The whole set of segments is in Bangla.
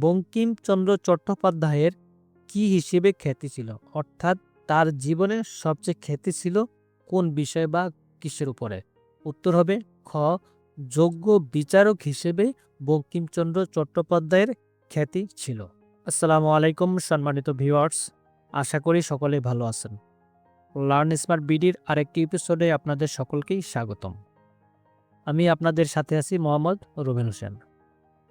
বঙ্কিমচন্দ্র চট্টোপাধ্যায়ের কি হিসেবে খ্যাতি ছিল? অর্থাৎ তার জীবনে সবচেয়ে খ্যাতি ছিল কোন বিষয় বা কিসের উপরে? উত্তর হবে, খ, যোগ্য বিচারক হিসেবে বঙ্কিমচন্দ্র চট্টোপাধ্যায়ের খ্যাতি ছিল। আসসালামু আলাইকুম, সম্মানিত ভিউয়ার্স। আশা করি সকলে ভালো আছেন। লার্ন স্মার্ট বিডির আরেকটি এপিসোডে আপনাদের সকলকেই স্বাগতম। আমি আপনাদের সাথে আছি মোহাম্মদ রুবেন হোসেন।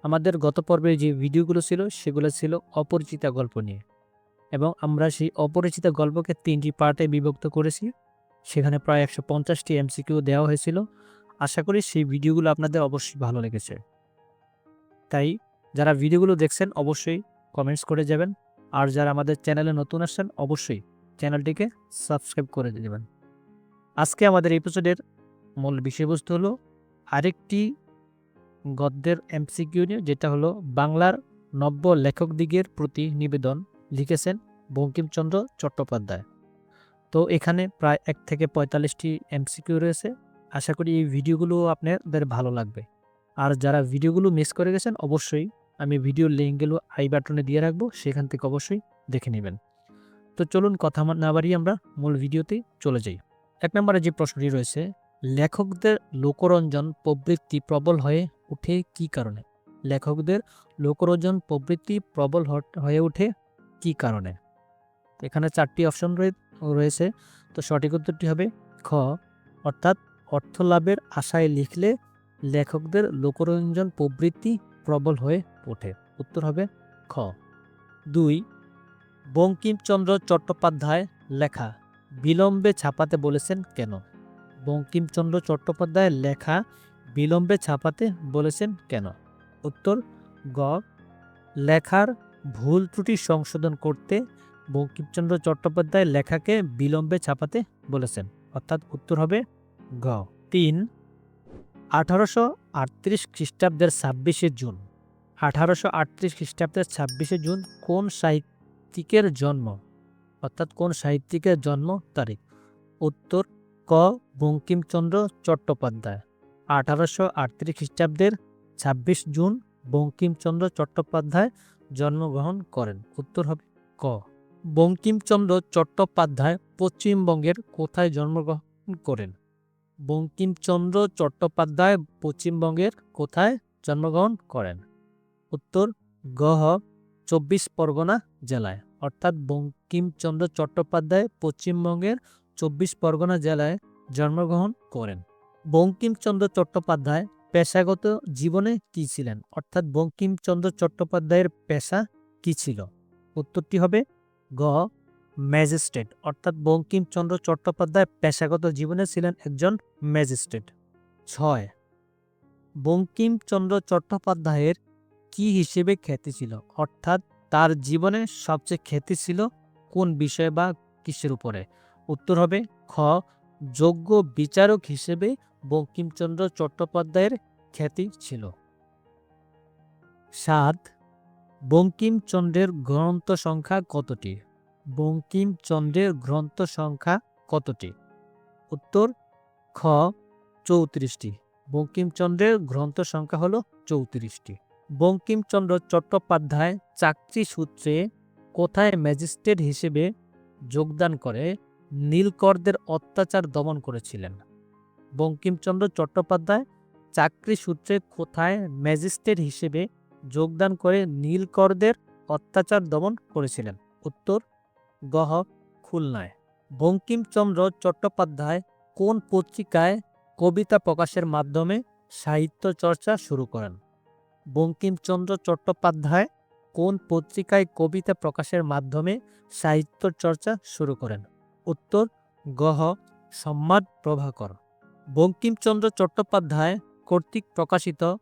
আমাদের গত পর্বে যে ভিডিওগুলো ছিল, সেগুলো ছিল অপরিচিতা গল্প নিয়ে। এবং আমরা সেই অপরিচিত গল্পকে তিনটি পার্টে বিভক্ত করেছি। সেখানে প্রায় একশো পঞ্চাশটি এমসিকিউ দেওয়া হয়েছিল। আশা করি সেই ভিডিওগুলো আপনাদের অবশ্যই ভালো লেগেছে। তাই যারা ভিডিওগুলো দেখছেন, অবশ্যই কমেন্টস করে যাবেন। আর যারা আমাদের চ্যানেলে নতুন আসছেন, অবশ্যই চ্যানেলটিকে সাবস্ক্রাইব করে দেবেন। আজকে আমাদের এপিসোডের মূল বিষয়বস্তু হলো, আরেকটি গদ্যের এমসিকিউ নিয়ে, যেটা হলো বাংলার নব্য লেখকদিগের প্রতি নিবেদন, লিখেছেন বঙ্কিমচন্দ্র চট্টোপাধ্যায়। তো এখানে প্রায় এক থেকে পঁয়তাল্লিশটি এমসিকিউ রয়েছে। আশা করি এই ভিডিওগুলো আপনাদের ভালো লাগবে। আর যারা ভিডিওগুলো মিস করে গেছেন, অবশ্যই আমি ভিডিওর লিঙ্কগুলো আই বাটনে দিয়ে রাখব, সেখান থেকে অবশ্যই দেখে নেবেন। তো চলুন কথা না বাড়িয়ে আমরা মূল ভিডিওতেই চলে যাই। এক নম্বরে যে প্রশ্নটি রয়েছে লেখকদের লোকরঞ্জন প্রবৃত্তি প্রবল হয়ে ওঠে কি কারণে? লেখকদের লোকরঞ্জন প্রবৃত্তি প্রবল হয়ে ওঠে কি কারণে? এখানে চারটি অপশন রয়েছে। তো সঠিক উত্তরটি হবে খ। অর্থাৎ অর্থ লাভের আশায় লিখলে লেখকদের লোকরঞ্জন প্রবৃত্তি প্রবল হয়ে ওঠে। উত্তর হবে খ। দুই। বঙ্কিমচন্দ্র চট্টোপাধ্যায় লেখা বিলম্বে ছাপাতে বলেছেন কেন? বঙ্কিমচন্দ্র চট্টোপাধ্যায়ের লেখা বিলম্বে ছাপাতে বলেছেন কেন? উত্তর, গ, লেখার ভুল ত্রুটি সংশোধন করতে বঙ্কিমচন্দ্র চট্টোপাধ্যায় লেখাকে বিলম্বে ছাপাতে বলেছেন। অর্থাৎ উত্তর হবে গ। তিন, আঠারোশো আটত্রিশ খ্রিস্টাব্দের ছাব্বিশে জুন। আঠারোশো আটত্রিশ খ্রিস্টাব্দের ছাব্বিশে জুন কোন সাহিত্যিকের জন্ম? অর্থাৎ কোন সাহিত্যিকের জন্ম তারিখ? উত্তর ক. বঙ্কিমচন্দ্র চট্টোপাধ্যায়, আঠারোশো আটত্রিশ খ্রিস্টাব্দের ছাব্বিশ জুন বঙ্কিমচন্দ্র চট্টোপাধ্যায় জন্মগ্রহণ করেন। উত্তর হবে ক। বঙ্কিমচন্দ্র চট্টোপাধ্যায় পশ্চিমবঙ্গের কোথায় জন্মগ্রহণ করেন? বঙ্কিমচন্দ্র চট্টোপাধ্যায় পশ্চিমবঙ্গের কোথায় জন্মগ্রহণ করেন? উত্তর গহ চব্বিশ পরগনা জেলায়। অর্থাৎ বঙ্কিমচন্দ্র চট্টোপাধ্যায় পশ্চিমবঙ্গের চব্বিশ পরগনা জেলায় জন্মগ্রহণ করেন। বঙ্কিমচন্দ্র চট্টোপাধ্যায় পেশাগত জীবনে কী ছিলেন? অর্থাৎ বঙ্কিমচন্দ্র চট্টোপাধ্যায়ের পেশা কী ছিল? উত্তরটি হবে গ, ম্যাজিস্ট্রেট। অর্থাৎ বঙ্কিমচন্দ্র চট্টোপাধ্যায় পেশাগত জীবনে ছিলেন একজন ম্যাজিস্ট্রেট। ছয়, বঙ্কিমচন্দ্র চট্টোপাধ্যায়ের কি হিসেবে খ্যাতি ছিল? অর্থাৎ তার জীবনে সবচেয়ে খ্যাতি ছিল কোন বিষয় বা কিসের উপরে? উত্তর হবে খ, যোগ্য বিচারক হিসেবে বঙ্কিমচন্দ্র চট্টোপাধ্যায়ের খ্যাতি ছিল। সাত, বঙ্কিমচন্দ্রের গ্রন্থ সংখ্যা কতটি? বঙ্কিমচন্দ্রের গ্রন্থ সংখ্যা কতটি? উত্তর, খ, চৌত্রিশটি। বঙ্কিমচন্দ্রের গ্রন্থ সংখ্যা হল চৌত্রিশটি। বঙ্কিমচন্দ্র চট্টোপাধ্যায় চাকরি সূত্রে কোথায় ম্যাজিস্ট্রেট হিসেবে যোগদান করে? নীলকরদের অত্যাচার দমন করেছিলেন। বঙ্কিমচন্দ্র চট্টোপাধ্যায় চাকরি সূত্রে কোথায় ম্যাজিস্ট্রেট হিসেবে যোগদান করে নীলকরদের অত্যাচার দমন করেছিলেন? উত্তর, গহ, খুলনায়। বঙ্কিমচন্দ্র চট্টোপাধ্যায় কোন পত্রিকায় কবিতা প্রকাশের মাধ্যমে সাহিত্য চর্চা শুরু করেন? বঙ্কিমচন্দ্র চট্টোপাধ্যায় কোন পত্রিকায় কবিতা প্রকাশের মাধ্যমে সাহিত্য চর্চা শুরু করেন? উত্তর গহ সম্মাদ প্রভাকর। বঙ্কিমচন্দ্র চট্টোপাধ্যায় কর্তৃক প্রকাশিত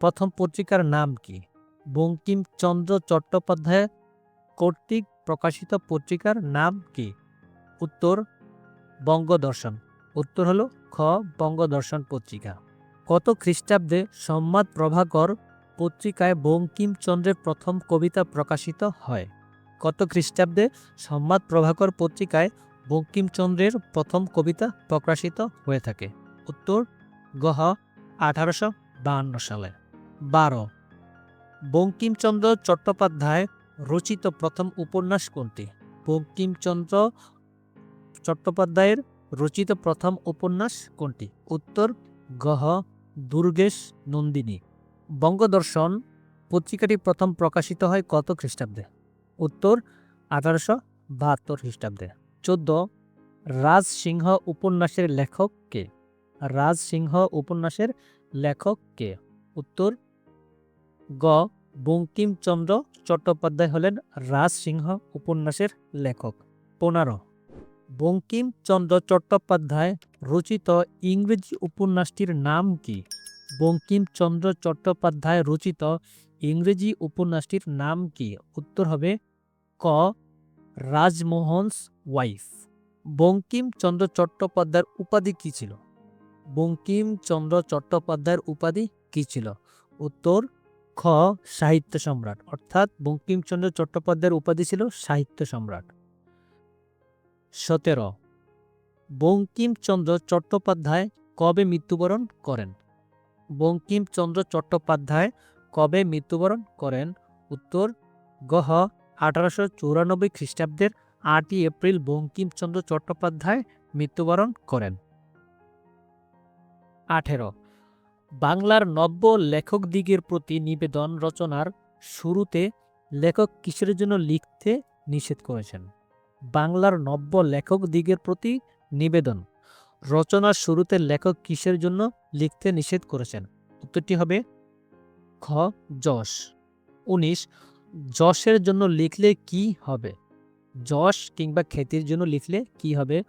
প্রথম পত্রিকার নাম কি? বঙ্কিমচন্দ্র চট্টোপাধ্যায় কর্তৃক প্রকাশিত পত্রিকার নাম কি? উত্তর বঙ্গদর্শন। উত্তর হলো খ বঙ্গদর্শন পত্রিকা। কত খ্রিস্টাব্দে সম্মাদ প্রভাকর পত্রিকায় বঙ্কিমচন্দ্রের প্রথম কবিতা প্রকাশিত হয়? কত খ্রিস্টাব্দে সম্মাদ প্রভাকর পত্রিকায় বঙ্কিমচন্দ্রের প্রথম কবিতা প্রকাশিত হয়ে থাকে। উত্তর, গহ, আঠারোশো বাহান্ন সালে। বারো, বঙ্কিমচন্দ্র চট্টোপাধ্যায় রচিত প্রথম উপন্যাস কোনটি? বঙ্কিমচন্দ্র চট্টোপাধ্যায়ের রচিত প্রথম উপন্যাস কোনটি? উত্তর, গহ, দুর্গেশ নন্দিনী। বঙ্গদর্শন পত্রিকাটি প্রথম প্রকাশিত হয় কত খ্রিস্টাব্দে? উত্তর আঠারোশো বাহাত্তর খ্রিস্টাব্দে। চোদ্দ, রাজসিংহ উপন্যাসের লেখক কে? রাজসিংহ উপন্যাসের লেখক কে? উত্তর, গ, বঙ্কিমচন্দ্র চট্টোপাধ্যায় হলেন রাজসিংহ উপন্যাসের লেখক। পনেরো, বঙ্কিমচন্দ্র চট্টোপাধ্যায় রচিত ইংরেজি উপন্যাসটির নাম কি? বঙ্কিমচন্দ্র চট্টোপাধ্যায় রচিত ইংরেজি উপন্যাসটির নাম কি? উত্তর হবে ক, রাজমোহনস ওয়াইফ। বঙ্কিমচন্দ্র চট্টোপাধ্যায়ের উপাধি কি ছিল? বঙ্কিমচন্দ্র চট্টোপাধ্যায়ের উপাধি কি ছিল? উত্তর, খ, সাহিত্য সম্রাট। অর্থাৎ বঙ্কিমচন্দ্র চট্টোপাধ্যায়ের উপাধি ছিল সাহিত্য সম্রাট। সতেরো বঙ্কিমচন্দ্র চট্টোপাধ্যায় কবে মৃত্যুবরণ করেন? বঙ্কিমচন্দ্র চট্টোপাধ্যায় কবে মৃত্যুবরণ করেন? উত্তর, গহ আঠারোশো চৌরানব্বই খ্রিস্টাব্দের আটই এপ্রিল বঙ্কিমচন্দ্র চট্টোপাধ্যায় মৃত্যুবরণ করেন। আঠেরো। বাংলার নব্য লেখক দিগের প্রতি নিবেদন রচনার শুরুতে লেখক কিসের জন্য লিখতে নিষেধ করেছেন? বাংলার নব্য লেখক দিগের প্রতি নিবেদন। রচনার শুরুতে লেখক কিসের জন্য লিখতে নিষেধ করেছেন? উত্তরটি হবে খ, যশ। উনিশ। যশের জন্য লিখলে কি হবে? যশ কিংবা খ্যাতির জন্য লিখলে কি হবে?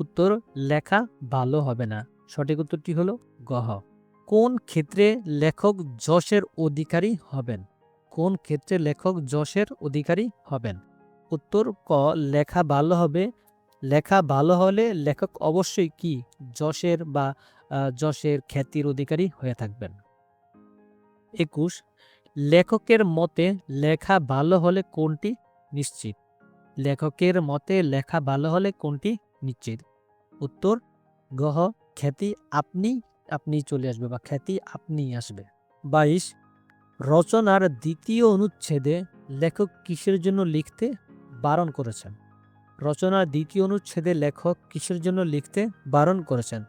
উত্তর, লেখা ভালো হবে না। সঠিক উত্তরটি হলো গহ কোন ক্ষেত্রে লেখক যশের অধিকারী হবেন? কোন ক্ষেত্রে লেখক যশের অধিকারী হবেন? উত্তর, ক। লেখা ভালো হবে। লেখা ভালো হলে লেখক অবশ্যই কি? যশের বা যশের খ্যাতির অধিকারী হয়ে থাকবেন। একুশ। লেখকের মতে লেখা ভালো হলে কোনটি নিশ্চিত? লেখকের মতে লেখা ভালো হলে কোনটি নিশ্চিত? উত্তর, গহ, খ্যাতি আপনি আপনি চলে আসবে বা খ্যাতি আপনি আসবে। বাইশ, রচনার দ্বিতীয় অনুচ্ছেদে লেখক কিসের জন্য লিখতে বারণ করেছেন? রচনার দ্বিতীয় অনুচ্ছেদে লেখক কিসের জন্য লিখতে বারণ করেছেন?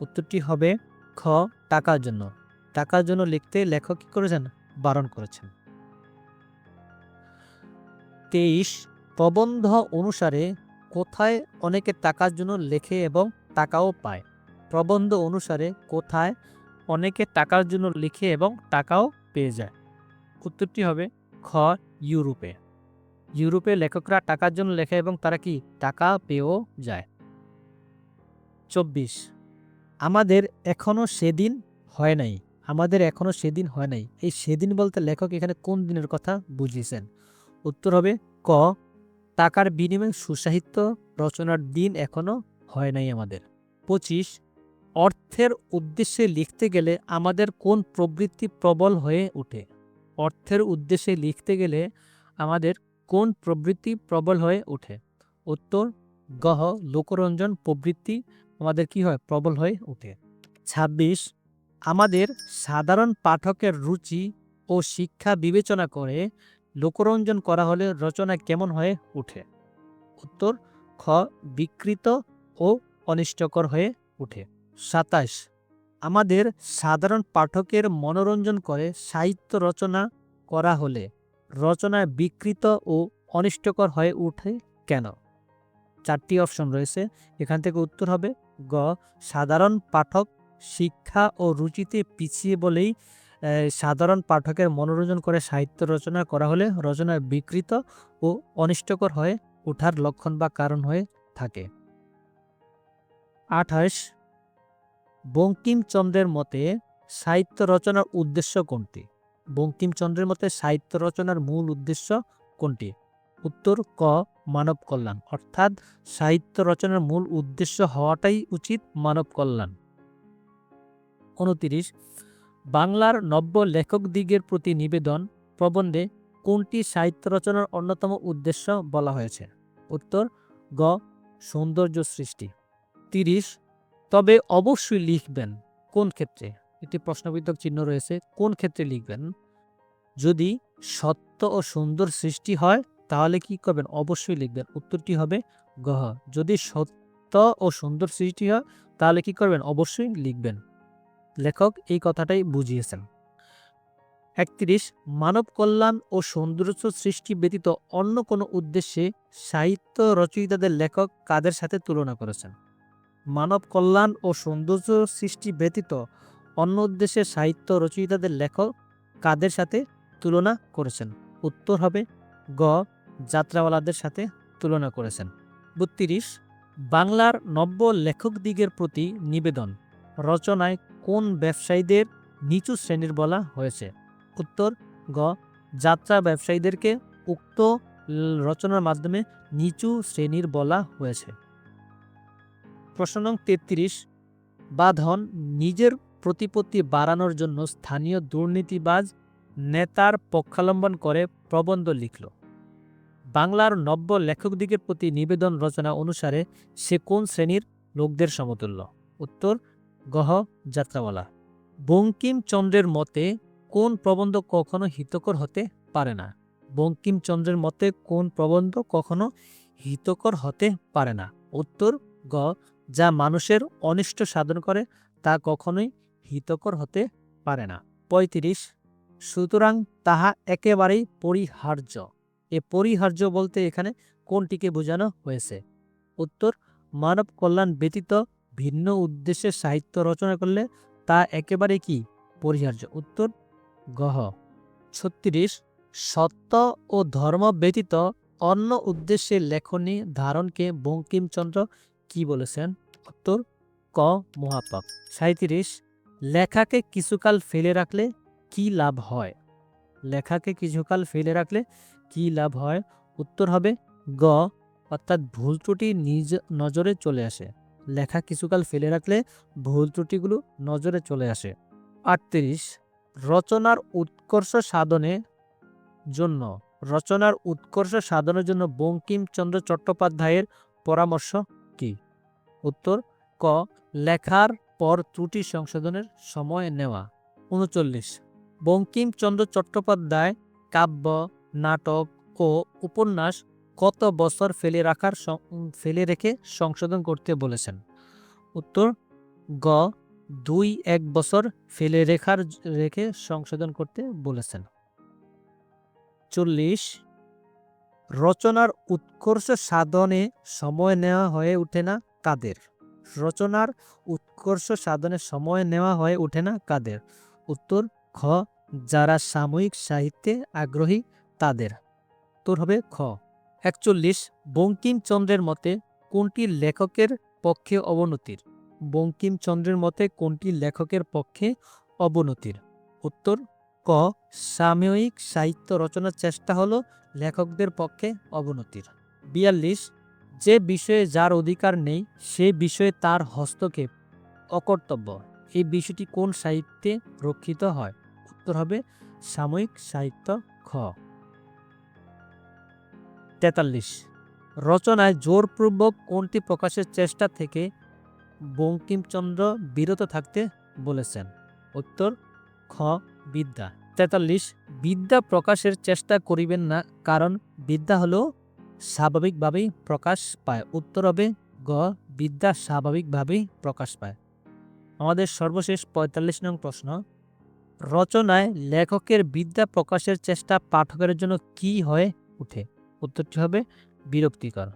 উত্তরটি হবে, খ, টাকার জন্য। টাকার জন্য লিখতে লেখক কি করেছেন? বারণ করেছেন। তেইশ, প্রবন্ধ অনুসারে কোথায় অনেকে টাকার জন্য লেখে এবং টাকাও পায়। প্রবন্ধ অনুসারে কোথায় অনেকে টাকার জন্য লিখে এবং টাকাও পেয়ে যায়। উত্তরটি হবে খ, ইউরোপে। ইউরোপে লেখকরা টাকার জন্য লেখে এবং তারা কি টাকা পেয়েও যায়। চব্বিশ, আমাদের এখনও সেদিন হয় নাই। আমাদের এখনও সেদিন হয় নাই। এই সেদিন বলতে লেখক এখানে কোন দিনের কথা বুঝিয়েছেন? উত্তর হবে ক, টাকার বিনিময়ে সুসাহিত্য রচনার দিন এখনও হয় নাই আমাদের। পঁচিশ, অর্থের উদ্দেশ্যে লিখতে গেলে আমাদের কোন প্রবৃত্তি প্রবল হয়ে ওঠে? অর্থের উদ্দেশ্যে লিখতে গেলে আমাদের কোন প্রবৃত্তি প্রবল হয়ে ওঠে? উত্তর, গহ, লোকরঞ্জন প্রবৃত্তি আমাদের কি হয়? প্রবল হয়ে ওঠে। ২৬ আমাদের সাধারণ পাঠকের রুচি ও শিক্ষা বিবেচনা করে লোকরঞ্জন করা হলে রচনা কেমন হয়ে ওঠে উত্তর, খ, বিকৃত ও অনিষ্টকর হয়ে ওঠে সাতাশ, আমাদের সাধারণ পাঠকের মনোরঞ্জন করে সাহিত্য রচনা করা হলে রচনায় বিকৃত ও অনিষ্টকর হয়ে ওঠে কেন? চারটি অপশন রয়েছে। এখান থেকে উত্তর হবে, গ, সাধারণ পাঠক শিক্ষা ও রুচিতে পিছিয়ে বলেই সাধারণ পাঠকের মনোরঞ্জন করে সাহিত্য রচনা করা হলে রচনা বিকৃত ও অনিষ্টকর হয়ে ওঠার লক্ষণ বা কারণ হয়ে থাকে। আঠাশ, বঙ্কিমচন্দ্রের মতে সাহিত্য রচনার উদ্দেশ্য কোনটি? বঙ্কিমচন্দ্রের মতে সাহিত্য রচনার মূল উদ্দেশ্য কোনটি? উত্তর, ক, মানব কল্যাণ। অর্থাৎ সাহিত্য রচনার মূল উদ্দেশ্য হওয়াটাই উচিত মানব কল্যাণ। উনতিরিশ, বাংলার নব্য লেখক দিগের প্রতি নিবেদন প্রবন্ধে কোনটি সাহিত্য রচনার অন্যতম উদ্দেশ্য বলা হয়েছে? উত্তর, গ, সৌন্দর্য সৃষ্টি। তিরিশ, তবে অবশ্যই লিখবেন। কোন ক্ষেত্রে? একটি প্রশ্নবিদ্ধক চিহ্ন রয়েছে, কোন ক্ষেত্রে লিখবেন? যদি সত্য ও সুন্দর সৃষ্টি হয়, তাহলে কি করবেন? অবশ্যই লিখবেন। উত্তরটি হবে গহ যদি সত্য ও সুন্দর সৃষ্টি হয়, তাহলে কি করবেন? অবশ্যই লিখবেন। লেখক এই কথাটাই বুঝিয়েছেন। একত্রিশ, মানব কল্যাণ ও সৌন্দর্য সৃষ্টি ব্যতীত অন্য কোনো উদ্দেশ্যে সাহিত্য রচয়িতাদের লেখক কাদের সাথে তুলনা করেছেন? মানব কল্যাণ ও সৌন্দর্য সৃষ্টি ব্যতীত অন্য উদ্দেশ্যে সাহিত্য রচয়িতাদের লেখক কাদের সাথে তুলনা করেছেন? উত্তর হবে গ, যাত্রাওয়ালাদের সাথে তুলনা করেছেন। বত্রিশ, বাংলার নব্য লেখকদিগের প্রতি নিবেদন, রচনায় কোন ব্যবসায়ীদের নিচু শ্রেণির বলা হয়েছে? উত্তর, গ, যাত্রা ব্যবসায়ীদেরকে উক্ত রচনার মাধ্যমে নিচু শ্রেণির বলা হয়েছে। প্রশ্ন নং তেত্রিশ, বাঁধন নিজের প্রতিপত্তি বাড়ানোর জন্য স্থানীয় দুর্নীতিবাজ নেতার পক্ষালম্বন করে প্রবন্ধ লিখল। বাংলার নব্য লেখকদিগের প্রতি নিবেদন রচনা অনুসারে সে কোন শ্রেণির লোকদের সমতুল্য? উত্তর গহ, যাত্রাওয়ালা। বঙ্কিমচন্দ্রের মতে, কোন প্রবন্ধ কখনো হিতকর হতে পারে না? বঙ্কিমচন্দ্রের মতে, কোন প্রবন্ধ কখনো হিতকর হতে পারে না? উত্তর, গ, যা মানুষের অনিষ্ট সাধন করে, তা কখনোই হিতকর হতে পারে না। পঁয়ত্রিশ, সুতরাং তাহা একেবারেই পরিহার্য। এ পরিহার্য বলতে এখানে কোনটিকে বোঝানো হয়েছে? উত্তর মানব কল্যাণ ব্যতীত ভিন্ন উদ্দেশ্যে সাহিত্য রচনা করলে তা একেবারে কি? পরিহার্য। উত্তর গহ ছত্রিশ, সত্য ও ধর্ম ব্যতীত অন্য উদ্দেশ্যে লেখনী ধারণকে বঙ্কিমচন্দ্র কি বলেছেন? উত্তর, ক, মহাপাপ। সাঁত্রিশ লেখাকে কিছুকাল ফেলে রাখলে কি লাভ হয়? লেখাকে কিছুকাল ফেলে রাখলে কি লাভ হয়? উত্তর হবে গ, অর্থাৎ ভুল ত্রুটি নিজ নজরে চলে আসে। লেখা কিছুকাল ফেলে রাখলে ভুল ত্রুটিগুলো নজরে চলে আসে। আটত্রিশ, রচনার উৎকর্ষ সাধনে জন্য, রচনার উৎকর্ষ সাধনের জন্য বঙ্কিমচন্দ্র চট্টোপাধ্যায়ের পরামর্শ কি? উত্তর, ক, লেখার পর ত্রুটি সংশোধনের সময় নেওয়া। উনচল্লিশ, বঙ্কিমচন্দ্র চট্টোপাধ্যায় কাব্য, নাটক ও উপন্যাস কত বছর ফেলে রাখার ফেলে রেখে সংশোধন করতে বলেছেন? উত্তর, গ, দুই, এক বছর ফেলে রেখার রেখে সংশোধন করতে বলেছেন। চল্লিশ, রচনার উৎকর্ষ সাধনে সময় নেওয়া হয়ে ওঠে না কাদের? রচনার উৎকর্ষ সাধনে সময় নেওয়া হয়ে ওঠে না কাদের? উত্তর, খ, যারা সাময়িক সাহিত্যে আগ্রহী তাদের। উত্তর হবে খ। একচল্লিশ, বঙ্কিমচন্দ্রের মতে কোনটি লেখকের পক্ষে অবনতির? বঙ্কিমচন্দ্রের মতে কোনটি লেখকের পক্ষে অবনতির? উত্তর, ক, সাময়িক সাহিত্য রচনার চেষ্টা হলো লেখকদের পক্ষে অবনতির। বিয়াল্লিশ, যে বিষয়ে যার অধিকার নেই, সে বিষয়ে তার হস্তক্ষেপ অকর্তব্য। এই বিষয়টি কোন সাহিত্যে রক্ষিত হয়? উত্তর হবে, সাময়িক সাহিত্য খ। তেতাল্লিশ। রচনায় জোরপূর্বক কোনটি প্রকাশের চেষ্টা থেকে বঙ্কিমচন্দ্র বিরত থাকতে বলেছেন? উত্তর, খ, বিদ্যা। তেতাল্লিশ, বিদ্যা প্রকাশের চেষ্টা করিবেন না, কারণ বিদ্যা হলো স্বাভাবিকভাবেই প্রকাশ পায়। উত্তর হবে গ, বিদ্যা স্বাভাবিকভাবেই প্রকাশ পায়। আমাদের সর্বশেষ পঁয়তাল্লিশ নং প্রশ্ন, রচনায় লেখকের বিদ্যা প্রকাশের চেষ্টা পাঠকের জন্য কি হয়ে ওঠে উত্তরটি হবে বিরক্তিকর।